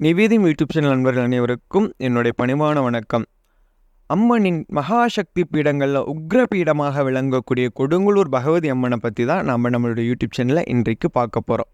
நிவேதிம் YouTube channel நண்பர்கள் அனைவருக்கும் என்னுடைய பணிவான வணக்கம். அம்மனின் மகாசக்தி பீடங்களில் உக்ர பீடமாக விளங்கக்கூடிய கொடுங்கலூர் பகவதி அம்மனை பற்றி தான் நம்ம நம்மளுடைய யூடியூப் சேனலில் இன்றைக்கு பார்க்க போகிறோம்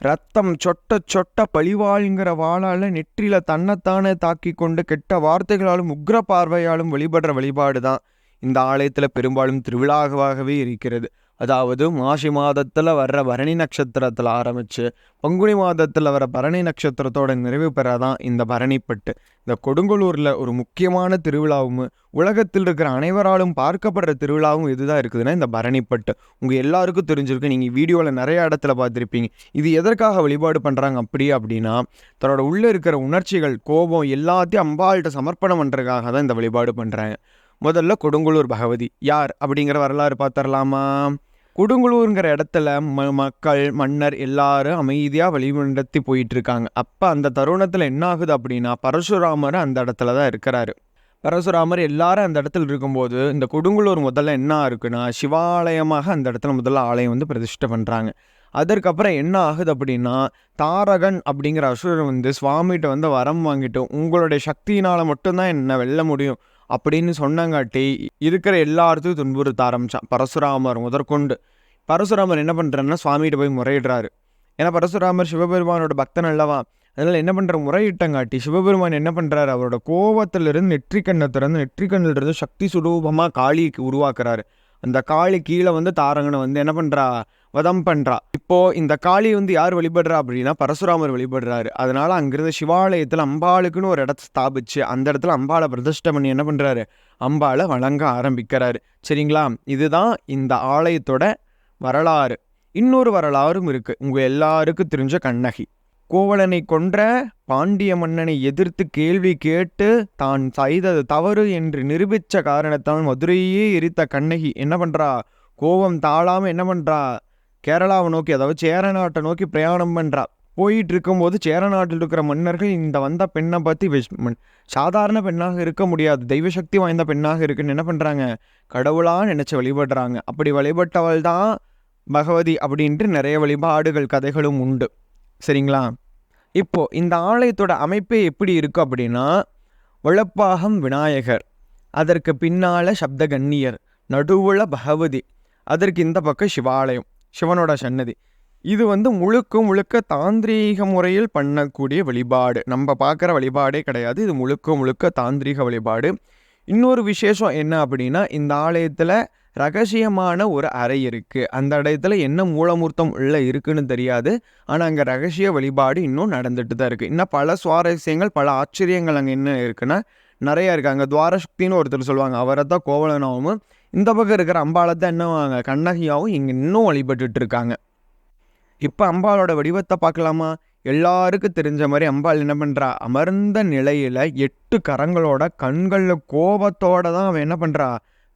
ரத்தம் சொட்ட சொட்ட பழிவாள்ங்கிற வாளால் நெற்றியில் தன்னைத்தானே தாக்கி கொண்டு கெட்ட வார்த்தைகளாலும் உக்ர பார்வையாலும் வழிபடுற வழிபாடு தான் இந்த ஆலயத்தில் பெரும்பாலும் திருவிழாவாகவே இருக்கிறது. அதாவது மாசி மாதத்தில் வர்ற பரணி நட்சத்திரத்தில் ஆரம்பித்து பங்குனி மாதத்தில் வர பரணி நட்சத்திரத்தோட நிறைவு பெறதான் இந்த பரணிப்பட்டு. இந்த கொடுங்கலூரில் ஒரு முக்கியமான திருவிழாவும் உலகத்தில் இருக்கிற அனைவராலும் பார்க்கப்படுற திருவிழாவும் இதுதான் இருக்குதுன்னா இந்த பரணிப்பட்டு. உங்கள் எல்லாருக்கும் தெரிஞ்சிருக்கு நீங்கள் வீடியோவில் நிறைய இடத்துல பார்த்துருப்பீங்க. இது எதற்காக வழிபாடு பண்ணுறாங்க அப்படி அப்படின்னா தன்னோட உள்ளே இருக்கிற உணர்ச்சிகள் கோபம் எல்லாத்தையும் அம்பாள்கிட்ட சமர்ப்பணம் பண்ணுறதுக்காக தான் இந்த வழிபாடு பண்ணுறாங்க முதல்ல கொடுங்கலூர் பகவதி. யார்? அப்படிங்கிற வரலாறு பார்த்துடலாமா கொடுங்கலூருங்கிற இடத்துல ம மக்கள் மன்னர் எல்லாரும் அமைதியாக வழிநடத்தி போயிட்டு இருக்காங்க அப்போ அந்த தருணத்தில் என்ன ஆகுது அப்படின்னா பரசுராமர் அந்த இடத்துல தான் இருக்கிறாரு. பரசுராமர் எல்லாரும் அந்த இடத்துல இருக்கும்போது இந்த கொடுங்கலூர் முதல்ல என்ன இருக்குன்னா சிவாலயமாக அந்த இடத்துல முதல்ல ஆலயம் வந்து பிரதிஷ்டை பண்ணுறாங்க அதற்கப்புறம் என்ன ஆகுது அப்படின்னா தாரகன் அப்படிங்கிற அசுரன் வந்து சுவாமிகிட்ட வந்து வரம் வாங்கிட்டு உங்களுடைய சக்தியினால் மட்டும்தான் என்ன வெல்ல முடியும் அப்படின்னு சொன்னங்காட்டி இருக்கிற எல்லாத்தையும் துன்புறுத்த ஆரம்பித்தான் பரசுராமர் முதற்கொண்டு. பரசுராமர் என்ன பண்ணுறாருன்னா சுவாமிகிட்ட போய் முறையிடுறாரு. ஏன்னா பரசுராமர் சிவபெருமானோட பக்தன் அல்லவா? அதனால் என்ன பண்ணுற முறையிட்டங்காட்டி சிவபெருமான் என்ன பண்ணுறாரு அவரோட கோவத்திலிருந்து நெற்றிக்கண்ணை திறந்து நெற்றிக்கண்ணிலிருந்து சக்தி சுரூபமாக காளிக்கு உருவாக்குறாரு. அந்த காளி கீழே வந்து தாரங்கனை வந்து என்ன பண்ணுறா வதம் பண்ணுறா இப்போது இந்த காளி வந்து யார் வழிபடுறா அப்படின்னா பரசுராமர் வழிபடுறாரு. அதனால் அங்கிருந்த சிவாலயத்தில் அம்பாளுக்குன்னு ஒரு இடத்த ஸ்தாபிச்சு அந்த இடத்துல அம்பாளை பிரதிஷ்டை பண்ணி என்ன பண்ணுறாரு அம்பாளை வழங்க ஆரம்பிக்கிறாரு. சரிங்களா? இதுதான் இந்த ஆலயத்தோட வரலாறு. இன்னொரு வரலாறும் இருக்குது உங்கள் எல்லாருக்கும் தெரிஞ்ச கண்ணகி. கோவலனை கொன்ற பாண்டிய மன்னனை எதிர்த்து கேள்வி கேட்டு தான் செய்தது தவறு என்று நிரூபித்த காரணத்தால் மதுரையே எரித்த கண்ணகி என்ன பண்ணுறா கோபம் தாழாமல் என்ன பண்ணுறா கேரளாவை நோக்கி அதாவது சேர நாட்டை நோக்கி பிரயாணம் பண்ணுறா போயிட்டு இருக்கும்போது சேர நாட்டில் இருக்கிற மன்னர்கள் இந்த வந்த பெண்ணை பற்றி விஷ் சாதாரண பெண்ணாக இருக்க முடியாது. தெய்வசக்தி வாய்ந்த பெண்ணாக இருக்குன்னு என்ன பண்ணுறாங்க கடவுளாக நினச்சி வழிபடுறாங்க. அப்படி வழிபட்டவள் தான் பகவதி அப்படின்ட்டு நிறைய வழிபாடுகள் கதைகளும் உண்டு. சரிங்களா? இப்போது இந்த ஆலயத்தோட அமைப்பே எப்படி இருக்குது அப்படின்னா வளப்பாகம் விநாயகர் அதற்கு பின்னால் சப்தகன்னியர் நடுவுல பகவதி அதற்கு இந்த பக்கம் சிவாலயம் சிவனோட சன்னதி. இது வந்து முழுக்க முழுக்க தாந்திரீக முறையில் பண்ணக்கூடிய வழிபாடு. நம்ம பார்க்குற வழிபாடே கிடையாது. இது முழுக்க முழுக்க தாந்திரீக வழிபாடு. இன்னொரு விசேஷம் என்ன அப்படின்னா இந்த ஆலயத்தில் ரகசியமான ஒரு அறை இருக்குது அந்த இடத்துல என்ன மூலமூர்த்தம் உள்ள இருக்குன்னு தெரியாது. ஆனால் அங்கே ரகசிய வழிபாடு இன்னும் நடந்துட்டு தான் இருக்குது இன்னும் பல சுவாரஸ்யங்கள் பல ஆச்சரியங்கள் அங்கே என்ன இருக்குன்னா நிறையா இருக்குது அங்கே துவாரசக்தின்னு ஒருத்தர் சொல்லுவாங்க. அவரை தான் கோவலனாவும் இந்த பக்கம் இருக்கிற அம்பாளை தான் என்ன கண்ணகியாவும் இங்கே இன்னும் வழிபட்டுட்டு இருக்காங்க. இப்போ அம்பாளோட வடிவத்தை பார்க்கலாமா? எல்லாருக்கும் தெரிஞ்ச மாதிரி அம்பாள் என்ன பண்ணுறா அமர்ந்த நிலையில் எட்டு கரங்களோட கண்களில் கோபத்தோட தான் அவன் என்ன பண்ணுறா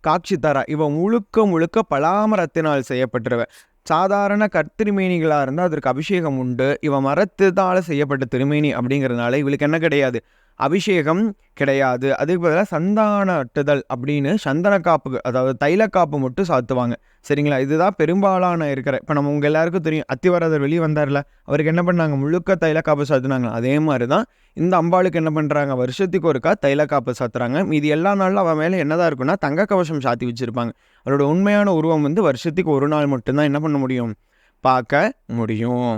காட்சி தரா. இவன் முழுக்க முழுக்க பலாமரத்தினால் செய்யப்பட்டுருவ. சாதாரண கத்திருமேனிகளாக இருந்தால் அதற்கு அபிஷேகம் உண்டு. இவன் மரத்துதால் செய்யப்பட்ட திருமேனி அப்படிங்கிறதுனால இவளுக்கு என்ன கிடையாது? அபிஷேகம் கிடையாது. அதுக்கு பதிலாக சந்தான அட்டுதல் அப்படின்னு சந்தன காப்பு அதாவது தைல காப்பு மட்டும் சாத்துவாங்க. சரிங்களா? இதுதான் பெரும்பாலான இருக்கிற இப்போ நம்ம உங்கள் எல்லாருக்கும் தெரியும். அத்திவரதர் வெளியே வந்தார்ல அவருக்கு என்ன பண்ணாங்க? முழுக்க தைல காப்பு சாத்துனாங்க அதே மாதிரி தான் இந்த அம்பாளுக்கு என்ன பண்ணுறாங்க வருஷத்துக்கு ஒருக்கா தைல காப்பு சாத்துறாங்க. மீதி எல்லா நாளும் அவன் மேலே என்னதான் இருக்குன்னா தங்க கவசம் சாத்தி வச்சுருப்பாங்க. அவரோட உண்மையான உருவம் வந்து வருஷத்துக்கு ஒரு நாள் மட்டும்தான் என்ன பண்ண முடியும்? பார்க்க முடியும்.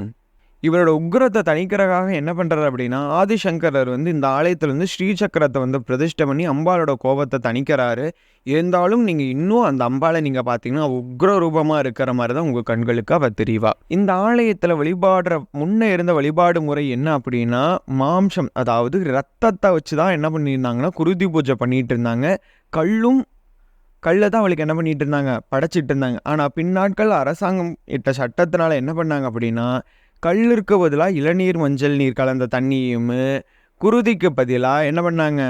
இவரோட உக்ரத்தை தணிக்கிறதுக்காக என்ன பண்ணுறாரு அப்படின்னா ஆதிசங்கரர் வந்து இந்த ஆலயத்தில் ஸ்ரீசக்கரத்தை வந்து பிரதிஷ்டை பண்ணி அம்பாளோட கோபத்தை தணிக்கிறாரு. இருந்தாலும் நீங்கள் இன்னும் அந்த அம்பாளை நீங்கள் பார்த்தீங்கன்னா உக்ர ரூபமாக இருக்கிற மாதிரி தான் உங்கள் கண்களுக்கு அவள் தெரிவா. இந்த ஆலயத்தில் வழிபாடுற முன்னே இருந்த வழிபாடு முறை என்ன அப்படின்னா மாம்சம் அதாவது ரத்தத்தை வச்சு தான் என்ன பண்ணியிருந்தாங்கன்னா குருதி பூஜை பண்ணிட்டு இருந்தாங்க. கல்லும் கல்லை தான் அவளுக்கு என்ன பண்ணிட்டு இருந்தாங்க? படைச்சிட்டு இருந்தாங்க. ஆனால் பின்னாட்கள் அரசாங்கம் இட்ட சட்டத்தினால என்ன பண்ணாங்க அப்படின்னா கல்லிற்கு பதிலாக இளநீர் மஞ்சள் நீர் கலந்த தண்ணியும் குருதிக்கு பதிலாக என்ன பண்ணாங்க?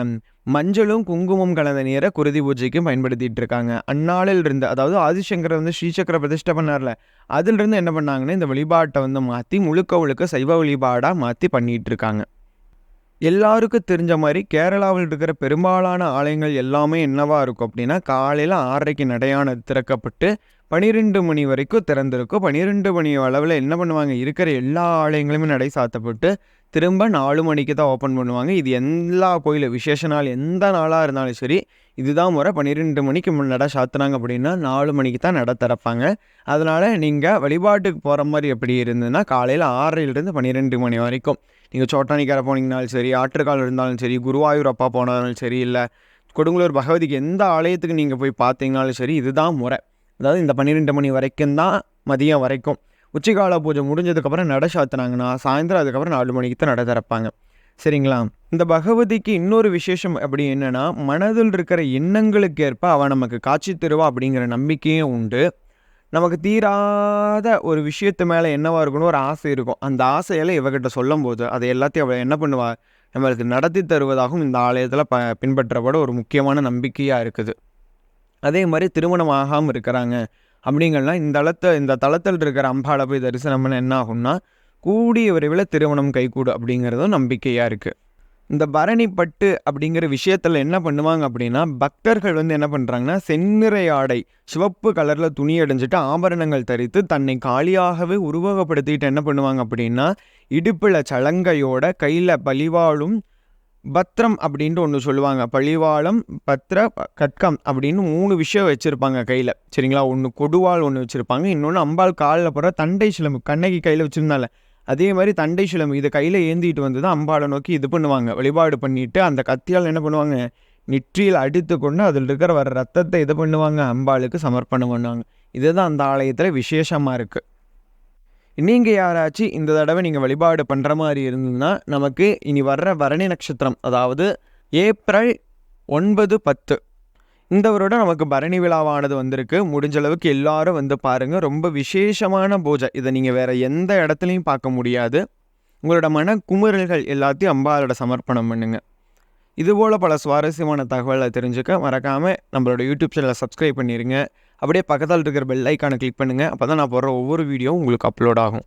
மஞ்சளும் குங்குமம் கலந்த நீரை குருதி பூஜைக்கும் பயன்படுத்திட்டு இருக்காங்க அந்நாளில் இருந்து அதாவது ஆதிசங்கர் வந்து ஸ்ரீசக்கர பிரதிஷ்டை பண்ணார்ல அதிலிருந்து என்ன பண்ணாங்கன்னா இந்த வழிபாட்டை வந்து மாற்றி முழுக்க முழுக்க சைவ வழிபாடாக மாற்றி பண்ணிகிட்டு இருக்காங்க எல்லாருக்கும் தெரிஞ்ச மாதிரி கேரளாவில் இருக்கிற பெரும்பாலான ஆலயங்கள் எல்லாமே என்னவாக இருக்கும் அப்படின்னா காலையில் ஆறரைக்கு நடையான திறக்கப்பட்டு பனிரெண்டு மணி வரைக்கும் திறந்திருக்கும். பனிரெண்டு மணி அளவில் என்ன பண்ணுவாங்க? இருக்கிற எல்லா ஆலயங்களுமே நடை சாத்தப்பட்டு திரும்ப நாலு மணிக்கு தான் ஓப்பன் பண்ணுவாங்க. இது எல்லா கோயிலும் விசேஷ நாள் எந்த நாளாக இருந்தாலும் சரி இதுதான் முறை. பன்னிரெண்டு மணிக்கு முன் நடை சாத்துனாங்க அப்படின்னா நாலு மணிக்கு தான் நடை திறப்பாங்க. அதனால் நீங்கள் வழிபாட்டுக்கு போகிற மாதிரி எப்படி இருந்ததுன்னா காலையில் ஆறிலிருந்து பன்னிரெண்டு மணி வரைக்கும். நீங்கள் சோட்டானிக்கார போனீங்கனாலும் சரி ஆற்றுக்கால் இருந்தாலும் சரி குருவாயூர் அப்பா போனாலும் சரி இல்லை கொடுங்கலூர் பகவதிக்கு எந்த ஆலயத்துக்கு நீங்கள் போய் பார்த்தீங்கனாலும் சரி இதுதான் முறை. அதாவது இந்த பன்னிரெண்டு மணி வரைக்கும் தான் மதியம் வரைக்கும் உச்சிகால பூஜை முடிஞ்சதுக்கப்புறம் நடை சாத்துனாங்கன்னா சாயந்தரம் அதுக்கப்புறம் நாலு மணிக்கு தான் நடை திறப்பாங்க. சரிங்களா? இந்த பகவதிக்கு இன்னொரு விசேஷம் அப்படி என்னென்னா மனதில் இருக்கிற எண்ணங்களுக்கு ஏற்ப அவன் நமக்கு காட்சி தருவா அப்படிங்கிற நம்பிக்கையும் உண்டு. நமக்கு தீராத ஒரு விஷயத்து மேலே என்னவா இருக்கணும் ஒரு ஆசை இருக்கும். அந்த ஆசையெல்லாம் இவகிட்ட சொல்லும் போது அதை எல்லாத்தையும் அவள் என்ன பண்ணுவா? நம்மளுக்கு நடத்தி தருவதாகவும் இந்த ஆலயத்தில் ப பின்பற்றப்பட ஒரு முக்கியமான நம்பிக்கையாக இருக்குது. அதே மாதிரி திருமணம் ஆகாமல் இருக்கிறாங்க. அப்படிங்கன்னா இந்த தளத்தை இந்த தளத்தில் இருக்கிற அம்பாவை போய் தரிசனம் பண்ண என்ன ஆகும்னா கூடிய விரைவில் திருமணம் கைகூடும் அப்படிங்கிறதும் நம்பிக்கையாக இருக்குது இந்த பரணி பட்டு அப்படிங்கிற விஷயத்தில் என்ன பண்ணுவாங்க அப்படின்னா பக்தர்கள் வந்து என்ன பண்ணுறாங்கன்னா செந்நிறை ஆடை சிவப்பு கலரில் துணி அடைஞ்சிட்டு ஆபரணங்கள் தரித்து தன்னை காலியாகவே உருவகப்படுத்திட்டு என்ன பண்ணுவாங்க அப்படின்னா இடுப்பில் சலங்கையோட கையில் பலிவாளும் பத்ரம் அப்படின்ட்டு ஒன்று சொல்லுவாங்க. பழிவாளம் பத்ர கட்கம் அப்படின்னு மூணு விஷயம் வச்சுருப்பாங்க கையில். சரிங்களா? ஒன்று கொடுவாள் ஒன்று வச்சுருப்பாங்க. இன்னொன்று அம்பாள் காலில் போகிற தண்டை சிலம்பு. கண்ணகி கையில் வச்சுருந்தால. அதே மாதிரி தண்டை சிலம்பு. இதை கையில் ஏந்திட்டு வந்து தான் அம்பாளை நோக்கி இது பண்ணுவாங்க. வழிபாடு பண்ணிவிட்டு அந்த கத்தியால் என்ன பண்ணுவாங்க? நெற்றியில் அடித்து கொண்டு அதில் இருக்கிற வர ரத்தத்தை இது பண்ணுவாங்க. அம்பாளுக்கு சமர்ப்பணம் பண்ணுவாங்க. இதுதான் அந்த ஆலயத்தில் விசேஷமாக இருக்குது நீங்கள் யாராச்சும் இந்த தடவை நீங்கள் வழிபாடு பண்ணுற மாதிரி இருந்ததுன்னா நமக்கு இனி வர்ற பரணி நட்சத்திரம் அதாவது ஏப்ரல் ஒன்பது பத்து. இந்த வருடம் நமக்கு பரணி விழாவானது வந்திருக்கு. முடிஞ்ச அளவுக்கு எல்லாரும் வந்து பாருங்கள் ரொம்ப விசேஷமான பூஜை. இதை நீங்கள் வேறு எந்த இடத்துலையும் பார்க்க முடியாது. உங்களோட மன குமுறல்கள் எல்லாத்தையும் அம்பாலோட சமர்ப்பணம் பண்ணுங்கள் இதுபோல் பல சுவாரஸ்யமான தகவலை தெரிஞ்சுக்க மறக்காமல் நம்மளோட யூடியூப் சேனலை சப்ஸ்கிரைப் பண்ணிடுங்க அப்படியே பக்கத்தில் இருக்கிற பெல் ஐக்கானை கிளிக் பண்ணுங்கள் அப்போ தான் நான் போடுற ஒவ்வொரு வீடியோவும் உங்களுக்கு அப்லோட் ஆகும்.